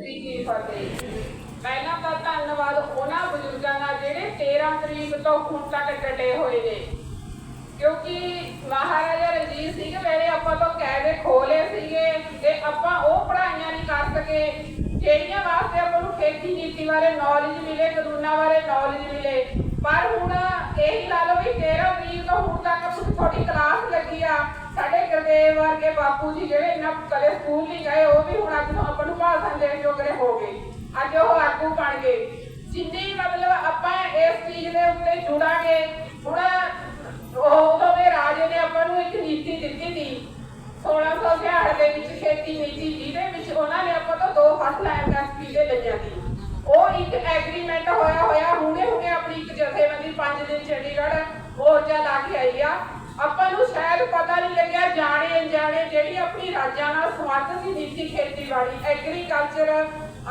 ਜੀ ਫਤਿਹ ਪਹਿਲਾਂ ਤਾਂ ਧੰਨਵਾਦ ਉਹਨਾਂ ਬਜ਼ੁਰਗਾਂ ਦਾ ਜਿਹੜੇ 13 ਤਰੀਕ ਤੋਂ ਹੁਣ ਤੱਕ ਡਟੇ ਹੋਏ ਨੇ। ਕਿਉਂਕਿ ਮਹਾਰਾਜਾ ਰਣਜੀਤ ਸਿੰਘ ਵੇਲੇ ਆਪਾਂ ਤੋਂ ਕਾਇਦੇ ਖੋਲੇ ਸੀਗੇ ਤੇ ਆਪਾਂ ਉਹ ਪੜਾਈਆਂ ਨਹੀਂ ਕਰ ਸਕੇ। ਜਿਹੜੀਆਂ ਵਾਸਤੇ ਆਪਾਂ ਨੂੰ ਖੇਤੀ ਨੀਤੀ ਬਾਰੇ ਨੌਲੇਜ ਮਿਲੇ, ਕਾਨੂੰਨਾਂ ਬਾਰੇ ਨੌਲੇਜ ਮਿਲੇ। ਪਰ ਹੁਣ ਇਹੀ ਲਾ ਲਓ ਵੀ 13 ਤਰੀਕ ਤੋਂ ਹੁਣ ਤੱਕ ਤੁਸੀਂ ਤੁਹਾਡੀ ਕਲਾਸ ਸਾਡੇ ਵਰਗੇ ਬਾਪੂ ਜੀ ਜਿਹੜੇ ਇੰਨਾ ਕਦੇ ਸਕੂਲ ਨਹੀਂ ਗਏ, ਉਹ ਵੀ ਹੁਣ ਅੱਜ ਨੂੰ ਆਪਾਂ ਨੂੰ ਭਾਸ਼ਣ ਦੇਣ ਜੋਗਰੇ ਹੋ ਗਏ। ਅੱਜ ਉਹ ਆਗੂ ਬਣ ਗਏ। ਜਿੰਨੀ ਮਤਲਬ ਆਪਾਂ ਇਸ ਚੀਜ਼ ਦੇ ਉੱਤੇ ਜੁੜਾਂਗੇ, ਹੁਣ ਉਹ ਉਦੋਂ ਦੇ ਰਾਜੇ ਨੇ ਆਪਾਂ ਨੂੰ ਇੱਕ ਨੀਤੀ ਦਿੱਤੀ ਸੀ। 1666 ਦੇ ਵਿੱਚ ਖੇਤੀ ਨੀਤੀ ਜਿਹਦੇ ਵਿੱਚ ਉਹਨਾਂ ਨੇ ਆਪਾਂ ਤੋਂ ਦੋ ਫਸਲਾਂ ਐਮਐਸਪੀ ਦੇ ਲਈਆਂ ਸੀ। ਉਹ ਇੱਕ ਐਗਰੀਮੈਂਟ ਹੋਇਆ ਹੋਇਆ ਹੁਣੇ ਹੁਣੇ ਆਪਣੀ ਇੱਕ ਜਥੇਬੰਦੀ 5 ਦਿਨ ਚੰਡੀਗੜ੍ਹ ਮੋਰਚਾ ਲਾ ਕੇ ਆਈ ਆ। ਆਪਾਂ ਨੂੰ ਸ਼ਾਇਦ ਪਤਾ ਨਹੀਂ ਲੱਗਿਆ, ਜਾਣੇ ਅਣਜਾਣੇ ਜਿਹੜੀ ਆਪਣੀ ਰਾਜਾਂ ਨਾਲ ਸੰਬੰਧ ਦੀ ਨੀਤੀ ਖੇਤੀਬਾੜੀ ਐਗਰੀਕਲਚਰ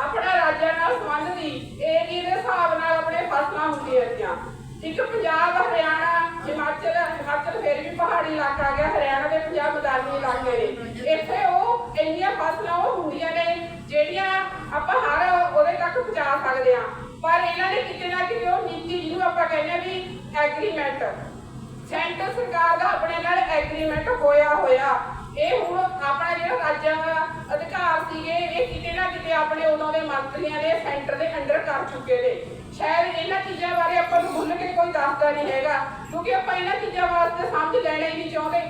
ਆਪਣਾ ਰਾਜਾਂ ਨਾਲ ਸੰਬੰਧ ਦੀ ਏਰੀਏ ਦੇ ਹਿਸਾਬ ਨਾਲ ਆਪਣੇ ਫਸਲਾਂ ਹੁੰਦੀਆਂ ਰਹੀਆਂ। ਇੱਕ ਪੰਜਾਬ, ਹਰਿਆਣਾ, ਹਿਮਾਚਲ ਹਿਮਾਚਲ ਫਿਰ ਵੀ ਪਹਾੜੀ ਇਲਾਕਾ ਆ ਗਿਆ, ਹਰਿਆਣਾ ਦੇ ਪੰਜਾਬ ਮੈਦਾਨੀ ਇਲਾਕੇ ਨੇ। ਇੱਥੇ ਉਹ ਇੰਨੀਆਂ ਫਸਲਾਂ ਉਹ ਹੁੰਦੀਆਂ ਨੇ ਜਿਹੜੀਆਂ ਆਪਾਂ ਹਰ ਉਹਦੇ ਤੱਕ ਪਹੁੰਚਾ ਸਕਦੇ ਆ ਪਰ ਇਹਨਾਂ ਨੇ ਕਿਤੇ ਨਾ ਕਿਤੇ ਉਹ ਨੀਤੀ ਜਿਹਨੂੰ ਆਪਾਂ ਕਹਿੰਦੇ ਆ ਵੀ ਐਗਰੀਮੈਂਟ ਸੈਂਟਰ ਸਰਕਾਰ ਦਾ ਆਪਣੇ ਨਾਲ ਐਗਰੀਮੈਂਟ ਹੋਇਆ ਹੋਇਆ। ਇਹ ਹੁਣ ਆਪਣਾ ਜਿਹੜਾ ਰਾਜਾਂ ਦਾ ਅਧਿਕਾਰ ਸੀਗੇ, ਇਹ ਕਿਤੇ ਨਾ ਕਿਤੇ ਆਪਣੇ ਉਦੋਂ ਦੇ ਮੰਤਰੀਆਂ ਨੇ ਸੈਂਟਰ ਦੇ ਅੰਡਰ ਕਰ ਚੁੱਕੇ ਨੇ। ਸ਼ਾਇਦ ਇਹਨਾਂ ਚੀਜ਼ਾਂ ਬਾਰੇ ਆਪਾਂ ਨੂੰ ਭੁੱਲ ਕੇ ਕੋਈ ਦੱਸਦਾ ਨਹੀਂ ਹੈਗਾ, ਕਿਉਂਕਿ ਆਪਾਂ ਇਹਨਾਂ ਚੀਜ਼ਾਂ ਵਾਸਤੇ ਸਮਝ ਲੈਣਾ ਹੀ ਨਹੀਂ ਚਾਹੁੰਦੇ।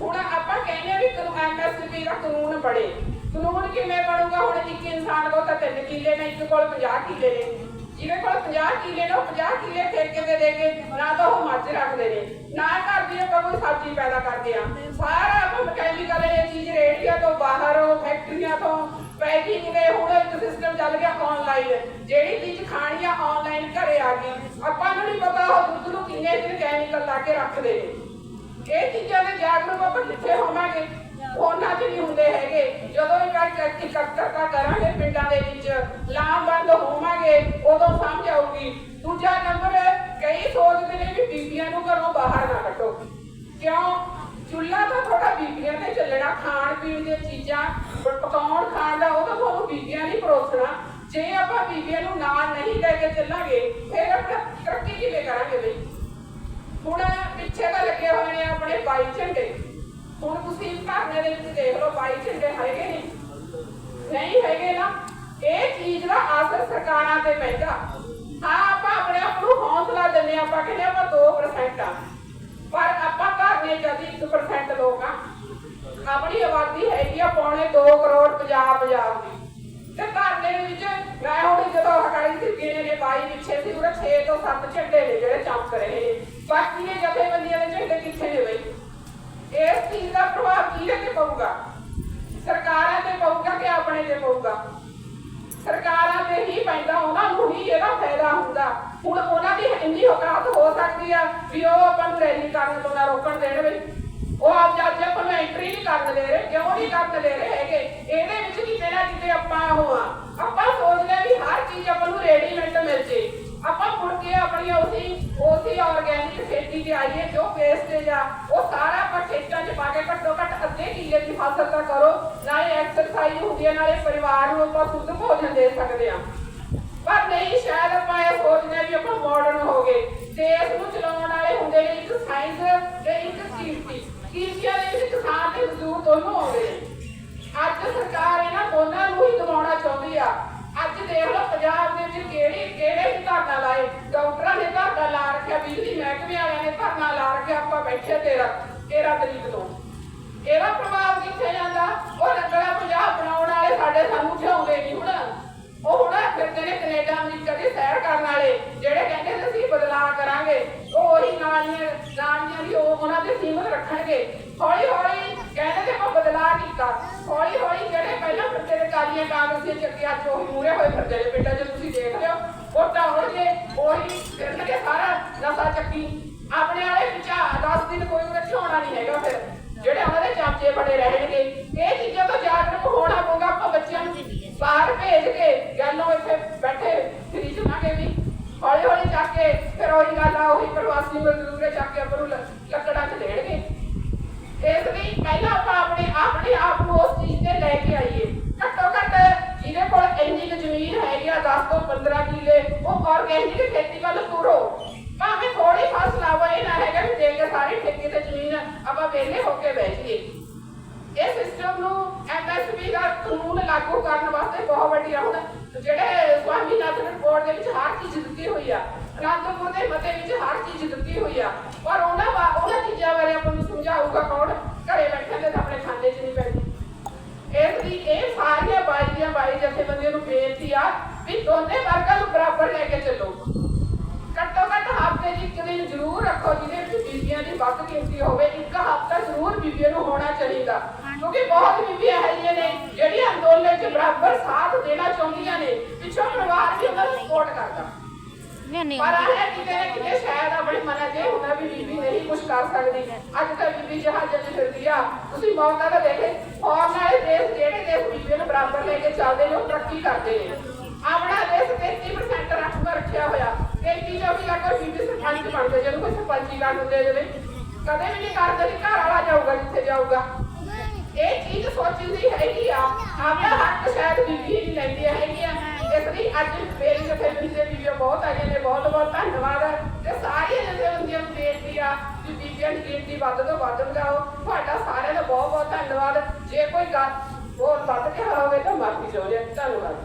ਹੁਣ ਆਪਾਂ ਕਹਿੰਦੇ ਆ ਵੀ ਐਮਐਸਪੀ ਦਾ ਕਾਨੂੰਨ ਬਣੇ। ਕਾਨੂੰਨ ਕਿਵੇਂ ਬਣੂਗਾ? ਹੁਣ ਇੱਕ ਇਨਸਾਨ ਕੋਲ ਤਾਂ ਤਿੰਨ ਕਿੱਲੇ ਨੇ, ਇੱਕ ਕੋਲ 50 ਕਿੱਲੇ ਨੇ। ਜਿਹਦੇ ਕੋਲ 50 ਕਿੱਲੇ ਨੇ, ਉਹ 50 ਕਿੱਲੇ ਠੇਕੇ ਤੇ ਦੇ ਕੇ ਨਾ ਤਾਂ ਉਹ ਮੱਝ ਰੱਖਦੇ ਨੇ ਨਾ ਘਰ ਦੀ ਆਪਾਂ ਕੋਈ ਸਬਜ਼ੀ ਪੈਦਾ ਕਰਦੇ ਆ ਸਾਰਾ ਆਪਾਂ ਮਕੈਨੀਕਲ ਇਹ ਚੀਜ਼ ਰੇੜੀਆਂ ਤੋਂ ਬਾਹਰ ਉਹ ਫੈਕਟਰੀਆਂ ਤੋਂ ਪੈਕਿੰਗ ਦੇ ਹੁਣ ਇੱਕ ਸਿਸਟਮ ਚੱਲ ਗਿਆ ਆਨਲਾਈਨ ਜਿਹੜੀ ਚੀਜ਼ ਖਾਣੀ ਆ ਆਨਲਾਈਨ ਘਰੇ ਆ ਗਈ। ਆਪਾਂ ਨੂੰ ਨਹੀਂ ਪਤਾ ਉਹ ਦੁੱਧ ਨੂੰ ਕਿੰਨੇ ਦਿਨ ਕੈਮੀਕਲ ਲਾ ਕੇ ਰੱਖਦੇ ਨੇ। ਇਹ ਚੀਜ਼ਾਂ ਦੇ ਜਾਗਰੂਕ ਆਪਾਂ ਕਿੱਥੇ ਹੋਵਾਂਗੇ? ਉਹਨਾਂ 'ਚ ਨਹੀਂ ਹੁੰਦੇ ਹੈਗੇ। ਜਦੋਂ ਇਹ ਗੱਲ ਇਕੱਤਰਤਾ ਕਰਾਂਗੇ ਪਿੰਡਾਂ ਦੇ ਵਿੱਚ ਲਾਮਬੰਦ ਹੋਵਾਂਗੇ, ਉਦੋਂ ਸਮਝ ਆਊਗੀ। ਦੂਜਾ ਨੰਬਰ, ਕਈ ਸੋਚਦੇ ਨੇ ਵੀ ਬੀਬੀਆਂ ਨੂੰ ਘਰੋਂ ਬਾਹਰ ਨਾ ਕੱਢੋ। ਕਿਉਂ? ਚੁੱਲ੍ਹਾ ਤਾਂ ਥੋੜਾ ਬੀਬੀਆਂ ਤੇ ਚੱਲਣਾ ਖਾਣ ਪੀਣ ਦੀਆਂ ਚੀਜ਼ਾਂ। ਪ- ਪਕਾਉਣ, ਖਾਣ ਦਾ ਉਹ ਤਾਂ ਤੁਹਾਨੂੰ ਬੀਬੀਆਂ ਨਹੀਂ ਪਰੋਸਣਾ ਜੇ ਆਪਾਂ ਬੀਬੀਆਂ ਨੂੰ ਨਾਲ ਨਹੀਂ ਲੈ ਕੇ ਚੱਲਾਂਗੇ, ਫਿਰ ਆਪਾਂ ਤਰੱਕੀ ਕਿਵੇਂ ਕਰਾਂਗੇ ਬਈ? ਹੁਣ ਪਿੱਛੇ ਤਾਂ ਲੱਗੇ ਹੋਏ ਨੇ ਆਪਣੇ ਬਾਈ ਝੰਡੇ। ਹੁਣ ਤੁਸੀਂ ਧਰਨੇ ਦੇ ਵਿੱਚ ਦੇਖ ਲਓ, ਬਾਈ ਝੰਡੇ ਹੈਗੇ ਨੇ। ਨਹੀਂ ਹੈਗੇ ਨਾ। ਇਹ ਚੀਜ਼ ਦਾ ਅਸਰ ਸਰਕਾਰਾਂ ਤੇ ਪੈਂਦਾ। ਹਾਂ ਆਪਾਂ ਆਪਣੇ ਆਪ ਨੂੰ ਹੌਸਲਾ ਦਿੰਦੇ ਆਪਾਂ ਕਹਿੰਦੇ ਆਪਾਂ 2% ਆ। ਪਰ ਆਪਾਂ ਧਰਨੇ ਜਦੀ 1% ਆਪਣੀ ਆਬਾਦੀ ਹੈਗੀ ਆ ਪੌਣੇ 2 ਕਰੋੜ ਪੰਜਾਬ ਪੰਜਾਬ ਦੀ। ਤੇ ਧਰਨੇ ਦੇ ਵਿੱਚ ਮੈਂ ਹੁਣ ਜਦੋਂ ਹਕਾਲੀ ਸਿੱਕੇ ਨੇ ਬਾਈ ਪਿੱਛੇ ਸੀ, ਉਹਦੇ 6 ਤੋਂ 7 ਝੰਡੇ ਨੇ ਜਿਹੜੇ ਚਮਕ ਰਹੇ ਨੇ। ਬਾਕੀ ਇਹ ਜਥੇਬੰਦੀਆਂ ਦੇ ਝੰਡੇ ਕਿੱਥੇ ਨੇ ਬਈ? ਇਸ ਚੀਜ਼ ਦਾ ਪ੍ਰਭਾਵ ਕਿਹਦੇ ਤੇ ਪਊਗਾ? ਸਰਕਾਰਾਂ ਤੇ ਪਊਗਾ ਕਿ ਆਪਣੇ ਤੇ ਪਊਗਾ? ਸਰਕਾਰਾਂ ਤੇ ਹੀ ਪੈਂਦਾ, ਉਹਨਾਂ ਨੂੰ ਹੀ ਇਹਦਾ ਫਾਇਦਾ ਹੁੰਦਾ। ਹੁਣ ਉਹਨਾਂ ਦੀ ਇੰਨੀ ਔਕਾਤ ਹੋ ਸਕਦੀ ਆ ਵੀ ਉਹ ਆਪਾਂ ਨੂੰ ਰੈਲੀ ਕਰਨ ਤੋਂ ਨਾ ਰੋਕਣ ਦੇਣ ਵੀ ਉਹ ਆਪ ਜਦ ਆਪਾਂ ਐਂਟਰੀ ਨਹੀਂ ਕਰਨ ਦੇ ਰਹੇ, ਕਿਉਂ ਨਹੀਂ ਕਰਨ ਦੇ ਰਹੇ ਹੈਗੇ? ਇਹਦੇ ਵਿੱਚ ਕਿਤੇ ਨਾ ਕਿਤੇ ਆਪਾਂ ਉਹ ਆ, ਆਪਾਂ ਸੋਚਦੇ ਵੀ ਹਰ ਚੀਜ਼ ਆਪਾਂ ਨੂੰ ਰੈਡੀਮੇਡ ਮਿਲ ਜੇ। ਆਪਾਂ ਮੁੜ ਕੇ ਆਪਣੀ ਉਸੇ ਉਸੇ ਆਰਗੈਨਿਕ ਖੇਤੀ ਤੇ ਆਈਏ, ਜੋ ਵੇਸਟੇਜ ਆ, ਉਹ ਸਾਰਾ ਆਪਾਂ ਖੇਤਾਂ 'ਚ ਪਾ ਕੇ ਘੱਟੋ ਘੱਟ ਅੱਧੇ ਕਿੱਲੇ ਦੀ ਫਸਲ ਤਾਂ ਕਰੋ। ਨਾਲੇ ਐਕਸਰਸਾਈਜ਼ ਹੁੰਦੀ ਹੈ ਨਾਲੇ ਪਰਿਵਾਰ ਨੂੰ ਆਪਾਂ ਸ਼ੁੱਧ ਭੋਜਨ ਦੇ ਸਕਦੇ ਆ ਪਰ ਨਹੀਂ, ਸ਼ਾਇਦ ਆਪਾਂ ਇਹ ਸੋਚਦੇ ਵੀ ਆਪਾਂ ਮਾਡਰਨ ਹੋ ਗਏ। ਦੇਸ਼ ਨੂੰ ਚਲਾਉਣ ਵਾਲੇ ਹੁੰਦੇ ਨੇ ਇੱਕ ਸਾਇੰਸ ਤੇ ਇੱਕ ਕੀਰਤੀ ਕੀਰਤੀਆਂ ਦੇ ਵਿੱਚ ਕਿਸਾਨ ਤੇ ਮਜ਼ਦੂਰ ਦੋਨੋਂ ਆਉਂਦੇ। ਅੱਜ ਸਰਕਾਰ ਇਹਨਾਂ ਦੋਨਾਂ ਨੂੰ ਹੀ ਦਬਾਉਣਾ ਚਾਹੁੰਦੀ ਆ। ਅੱਜ ਦੇਖ ਲਓ ਪੰਜਾਬ ਦੇ ਵਿੱਚ ਕਿਹੜੀ ਕਿਹੜੇ ਧਰਨਾ ਲਾਏ। ਡਾਕਟਰਾਂ ਨੇ ਧਰਨਾ ਲਾ ਰੱਖਿਆ, ਬਿਜਲੀ ਮਹਿਕਮੇ ਵਾਲਿਆਂ ਨੇ ਧਰਨਾ ਲਾ ਰੱਖਿਆ, ਆਪਾਂ ਬੈਠੇ ਤੇਰਾ 13 ਤਰੀਕ ਤੋਂ। ਇਹਦਾ ਪ੍ਰਭਾਵ ਕਿੱਥੇ ਜਾਂਦਾ? ਉਹ ਰੰਗਲਾ ਪੰਜਾਬ ਬਣਾਉਣ ਵਾਲੇ ਸਾਡੇ ਸਾਨੂੰ ਝਾਉਂਦੇ ਨਹੀਂ ਹੁਣ। ਉਹ ਹੁਣ ਫਿਰਦੇ ਨੇ ਕੈਨੇਡਾ, ਅਮਰੀਕਾ ਦੇ ਸੈਰ ਕਰਨ ਵਾਲੇ, ਜਿਹੜੇ ਕਹਿੰਦੇ ਨੇ ਅਸੀਂ ਬਦਲਾਅ ਕਰਾਂਗੇ। ਉਹ ਉਹੀ ਨਾਲੀਆਂ ਨਾਲੀਆਂ ਦੀ ਉਹ ਉਹਨਾਂ ਦੇ ਸੀਮਤ ਰੱਖਣਗੇ। ਹੌਲੀ ਹੌਲੀ ਕਹਿੰਦੇ ਨੇ ਆਪਾਂ ਬਦਲਾਅ ਕੀਤਾ। ਹੌਲੀ ਹੌਲੀ ਜਿਹੜੇ ਪਹਿਲਾਂ ਫਿਰਦੇ ਨੇ ਕਾਲੀਆਂ ਕਾਂਗਰਸੀਆਂ ਚੱਕੀਆਂ ਅੱਜ ਉਹੀ ਮੂਰੇ ਹੋਏ ਫਿਰਦੇ ਨੇ ਪਿੰਡਾਂ 'ਚ, ਤੁਸੀਂ ਦੇਖ ਲਿਓ ਉਹ ਤਾਂ ਹੋਣਗੇ, ਉਹੀ ਫਿਰਨਗੇ ਸਾਰਾ ਨਸ਼ਾ ਚੱਕੀ। ਆਪਣੇ ਵਾਲੇ ਪਿਛਾ 10 ਦਿਨ ਕੋਈ ਉਹਨੇ ਝੋਣਾ ਨਹੀਂ ਹੈਗਾ ਫਿਰ। ਜਿਹੜੇ ਉਹਨਾਂ ਚਾਚੇ ਬੜੇ ਰਹਿਣਗੇ, ਇਹ ਚੀਜ਼ਾਂ ਤੋਂ ਜਾਗਰੂਕ ਹੋਣਾ ਪਊਗਾ, ਆਪਾਂ ਬੱਚਿਆਂ ਨੂੰ ਬਾਹਰ ਭੇਜ ਕੇ, ਗੱਲੋਂ ਇੱਥੇ ਬੈਠੇ ਫਰੀ ਚੁਣਾਂਗੇ ਵੀ। ਹੌਲੀ ਹੌਲੀ ਚੱਕ ਕੇ, ਫਿਰ ਉਹੀ ਗੱਲ ਆ, ਉਹੀ ਪ੍ਰਵਾਸੀ ਮਜ਼ਦੂਰੇ ਚੱਕ ਕੇ ਆਪਾਂ ਨੂੰ ਲੱਕੜਾਂ 'ਚ ਦੇਣਗੇ। ਇਸ ਲਈ ਪਹਿਲਾਂ ਆਪਾਂ ਆਪਣੇ ਆਪ ਨੂੰ ਉਸ ਚੀਜ਼ ਤੇ ਲੈ ਕੇ ਆਈਏ। ਘੱਟੋ ਘੱਟ ਜਿਹਦੇ ਕੋਲ ਇੰਨੀ ਜ਼ਮੀਨ ਹੈਗੀ ਆ 10 ਤੋਂ 15 ਕਿੱਲੇ, ਉਹ ਆਰਗੈਨਿਕ ਖੇਤੀ ਵੱਲ ਤੁਰੋ ਭਾਵੇਂ ਥੋੜੀ ਫਸਲ ਆਵੇ ਨਾ ਹੈਗਾ ਕਿ ਜੇ ਸਾਰੀ ਠੇਕੇ ਤੇ ਜ਼ਮੀਨ ਆਪਾਂ ਵੇਲੇ ਹੋ ਕੇ ਬੈਠੀਏ ਇਹ ਸਿਸਟਮ ਨੂੰ ਐਮਐਸਪੀ ਦਾ ਕਾਨੂੰਨ ਲਾਗੂ ਕਰਨ ਵਾਸਤੇ ਬਹੁਤ ਵੱਡੀ ਹੁਣ ਜਿਹੜੇ ਸਵਾਮੀ ਨਾਥਨ ਰਿਪੋਰਟ ਦੇ ਵਿੱਚ ਹਰ ਚੀਜ਼ ਦਿੱਤੀ ਹੋਈ ਆ। ਅਨੰਦਪੁਰ ਦੇ ਮਤੇ ਵਿੱਚ ਹਰ ਚੀਜ਼ ਦਿੱਤੀ ਹੋਈ ਆ। ਬਾਈ ਜਥੇਬੰਦੀਆਂ ਨੂੰ ਬੇਨਤੀ ਆ ਵੀ ਦੋਨੇ ਵਰਗਾਂ ਨੂੰ ਬਰਾਬਰ ਲੈ ਕੇ ਚੱਲੋ। ਘੱਟੋ ਘੱਟ ਹਫ਼ਤੇ ਦੀ ਇੱਕ ਦਿਨ ਜ਼ਰੂਰ ਰੱਖੋ ਜਿਹਦੇ ਵਿੱਚ ਬੀਬੀਆਂ ਦੀ ਵੱਧ ਗਿਣਤੀ ਹੋਵੇ, ਇੱਕ ਹਫ਼ਤਾ ਜ਼ਰੂਰ ਬੀਬੀਆਂ ਨੂੰ ਹੋਣਾ ਚਾਹੀਦਾ। ਕਿਉਂਕਿ ਬਹੁਤ ਬੀਬੀਆਂ ਹੈਗੀਆਂ ਨੇ ਜਿਹੜੀਆਂ ਅੰਦੋਲਨ 'ਚ ਬਰਾਬਰ ਸਾਥ ਦੇਣਾ ਚਾਹੁੰਦੀਆਂ ਨੇ, ਪਿੱਛੋਂ ਪਰਿਵਾਰ ਵੀ ਉਹਨਾਂ ਨੂੰ ਸਪੋਰਟ ਕਰਦਾ। ਨਹੀਂ ਪਰ ਇਹ ਕਿਤੇ ਨਾ ਕਿਤੇ ਸ਼ਾਇਦ ਆਪਣੇ ਮਨ 'ਚ ਇਹ ਹੁੰਦਾ ਵੀ ਬੀਬੀ ਨਹੀਂ ਕੁਝ ਕਰ ਸਕਦੀ। ਅੱਜ ਤਾਂ ਬੀਬੀ ਜਹਾਜ਼ਾਂ 'ਚ ਫਿਰਦੀ ਆ। ਤੁਸੀਂ ਮੌਕਾ ਤਾਂ ਦੇਖੇ ਫੌਰਨ ਵਾਲੇ ਦੇਸ਼ ਜਿਹੜੇ ਦੇਸ਼ ਬੀਬੀਆਂ ਨੂੰ ਬਰਾਬਰ ਲੈ ਕੇ ਚੱਲਦੇ ਨੇ ਉਹ ਤਰੱਕੀ ਕਰਦੇ ਨੇ। ਆਪਣਾ ਦੇਸ਼ 33% ਰੱਖਦਾ ਰੱਖਿਆ ਹੋਇਆ। 33 ਜੋ ਵੀ ਲੱਗਾ ਬੀਬੀ ਸਰਪੰਚ ਬਣਦੇ ਜਦੋਂ ਕੋਈ ਸਰਪੰਚੀ ਕਰ ਦਿੰਦੇ ਜਿਹੜੇ ਕਦੇ ਵੀ ਨਹੀਂ ਕਰਦੇ ਘਰ ਵਾਲਾ ਜਾਊਗਾ ਜਿੱਥੇ ਜਾਊਗਾ। ਇਹ ਚੀਜ਼ ਸੋਚਣ ਦੀ ਹੈਗੀ ਆ। ਆਪਣਾ ਹੱਕ ਸ਼ਾਇਦ ਬੀਬੀ ਹੀ ਨਹੀਂ ਲੈਂਦੀ ਹੈਗੀ ਆ। ਇਸ ਲਈ ਅੱਜ ਮੇਰੀ ਜਥੇਬੰਦੀ ਦੇ ਵੀਡੀਓ ਬਹੁਤ ਆਈਆਂ ਨੇ ਬਹੁਤ ਬਹੁਤ ਧੰਨਵਾਦ ਤੇ ਸਾਰੀਆਂ ਜਥੇਬੰਦੀਆਂ ਨੂੰ ਬੇਨਤੀ ਆ ਕਿ ਬੀਬੀਆਂ ਦੀ ਗਿਣਤੀ ਵੱਧ ਤੋਂ ਵੱਧ ਵਧਾਓ। ਤੁਹਾਡਾ ਸਾਰਿਆਂ ਦਾ ਬਹੁਤ ਬਹੁਤ ਧੰਨਵਾਦ। ਜੇ ਕੋਈ ਗੱਲ ਹੋਰ ਵੱਧ ਗਿਆ ਹੋਵੇ ਤਾਂ ਮਾਫੀ ਚਾਹੁੰਦੇ ਧੰਨਵਾਦ।